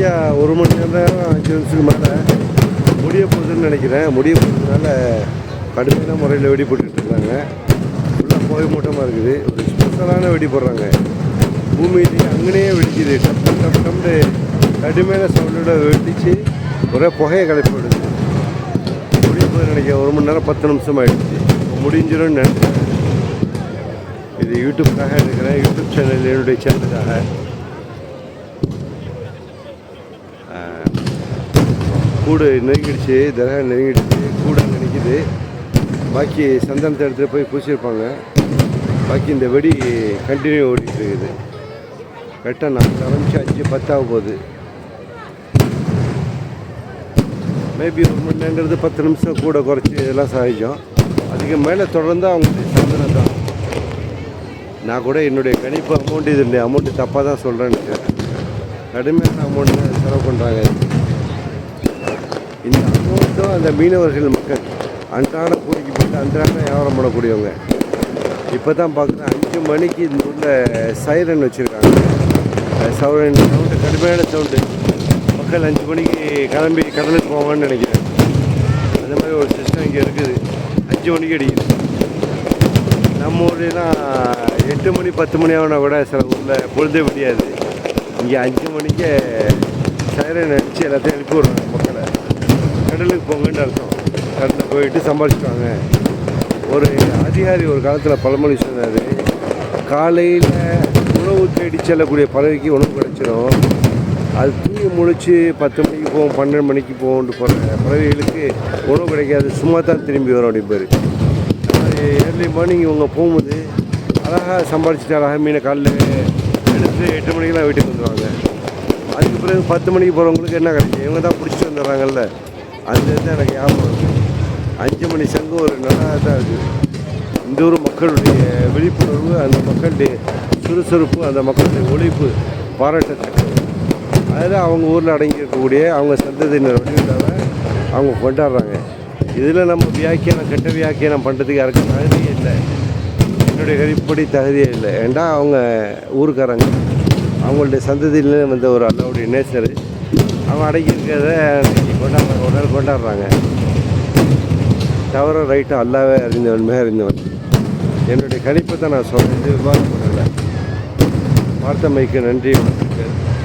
சரியாக ஒரு மணி நேரம் அஞ்சு நிமிஷத்துக்கு மேலே முடிய போகுதுன்னு நினைக்கிறேன். முடிய போகிறதுனால கடுமையான முறையில் வெடி போட்டுட்டு ஃபுல்லாக புகை மூட்டமாக இருக்குது. ஒரு ஸ்பெஷலான வெடி போடுறாங்க. பூமியிலேயே அங்கேயே வெடிக்குது. டப்பு டப்பு டப் கடுமையான சவுண்டோட வெடிச்சு ஒரே புகையை கிளப்பி விடுது. முடிய போகுது நினைக்கிறேன். ஒரு மணி நேரம் பத்து நிமிஷம் ஆயிடுச்சு. முடிஞ்சிடும்னு நினைக்கிறேன். இது யூடியூப்காக எடுக்கிறேன். யூடியூப் சேனல் என்னுடைய சேனலுக்காக கூடு நெருங்கிடுச்சு தரகா நெருங்கிடுச்சு கூடு அங்கே நிற்கிது பாக்கி சந்தனத்தை எடுத்துகிட்டு போய் பூசியிருப்பாங்க. பாக்கி இந்த வெடி கண்டினியூ ஓடிட்டு இருக்குது. கரெக்டாக நாலு ஆரம்பிச்சு அஞ்சு பத்தாக போகுது. மேபி ஒரு மணி நேரங்கிறது பத்து நிமிஷம் கூட குறைச்சி இதெல்லாம் சகஜம் அதுக்கு மேலே தொடர்ந்து அவங்களுக்கு சந்தனம் தான் நான் கூட என்னுடைய கணிப்பு அமௌண்ட் இது இல்லை அமௌண்ட்டு தப்பாக தான் சொல்கிறேன்னு கடுமையான அமௌண்ட்டு செலவு பண்ணுறாங்க இந்த அமௌண்ட்டும் அந்த மீனவர்கள் மக்கள் அன்றாட கூலிக்கு போட்டு அன்றாட வியாபாரம் பண்ணக்கூடியவங்க. இப்போ தான் பார்க்குறேன் அஞ்சு மணிக்கு இந்த ஊரில் சைரன் வச்சுருக்காங்க. சவுரன் சவுண்டு கடுமையான சவுண்டு மக்கள் அஞ்சு மணிக்கு கிளம்பி கடலுக்கு போவாங்கன்னு நினைக்கிறேன். அந்த மாதிரி ஒரு சிஸ்டம் இங்கே இருக்குது. அஞ்சு மணிக்கு அடிக்குது. நம்ம ஊர்லாம் எட்டு மணி பத்து மணி ஆகுனா கூட சில ஊரில் பொழுதே முடியாது. இங்கே அஞ்சு மணிக்கே சைரன் அடித்து எல்லாத்தையும் எழுப்பி விட்றாங்க மக்களை. கடலுக்கு போங்கன்னு அர்த்தம். கடலில் போயிட்டு சம்பாதிச்சுட்டாங்க ஒரு அதிகாரி ஒரு காலத்தில் பழமொழி சொன்னார். காலையில் உணவு தேடி செல்லக்கூடிய பறவைக்கு உணவு கிடச்சிடும் அது தூங்கி முழிச்சு பத்து மணிக்கு போவோம் பன்னெண்டு மணிக்கு போகும்னு போகிற பறவைகளுக்கு உணவு கிடைக்காது. சும்மா தான் திரும்பி வரும் அப்படிம்பாரு. ஏர்லி மார்னிங் இவங்க போகும்போது அழகாக சம்பாதிச்சிட்டு அழகாக மீனை காலைல எடுத்து எட்டு மணிக்கெல்லாம் வீட்டுக்கு வந்துடுவாங்க அதுக்கு பிறகு பத்து மணிக்கு போகிறவங்களுக்கு என்ன கிடைக்கும் இவங்க தான் பிடிச்சிட்டு வந்துடுறாங்கல்ல. அந்த இது எனக்கு ஞாபகம் அஞ்சு மணி சங்கம் ஒரு நல்லா தான் இருக்குது இந்த ஊர் மக்களுடைய விழிப்புணர்வு அந்த மக்களுடைய சுறுசுறுப்பு அந்த மக்களுடைய ஒழிப்பு பாராட்டத்தக்கது. அதில் அவங்க ஊரில் அடங்கி இருக்கக்கூடிய அவங்க சந்ததியினர் வழிவிடாத அவங்க கொண்டாடுறாங்க. இதில் நம்ம வியாக்கியானம் கெட்ட வியாக்கியானம் பண்ணுறதுக்கு யாருக்கும் தகுதியே இல்லை. என்னுடைய கணிப்படி தகுதியே இல்லை. ஏண்டா அவங்க ஊருக்காரங்க? அவங்களுடைய சந்ததியில் வந்த ஒரு அல்லாவுடைய நேச்சர். அவங்க அடக்கி இருக்கிறத கொண்டாடுற கொண்டாடுறாங்க கொண்டாடுறாங்க. தவற ரைட்டும் அல்லாவே அறிந்தவன் மிக அறிந்தவன். என்னுடைய கணிப்பை தான் நான் சொல்கிறேன் விவாதம் பண்ணலை. வார்த்தமைக்கு நன்றி. வணக்கம்